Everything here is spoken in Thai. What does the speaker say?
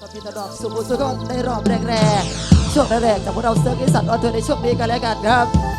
ก็พี่ตะดอกสุขุสุดในรอบแรกๆช่วงแรกๆจากพวกเราเซิร์ฟอีสันออนเทอร์ในช่วงนี้กันแล้วกันครับ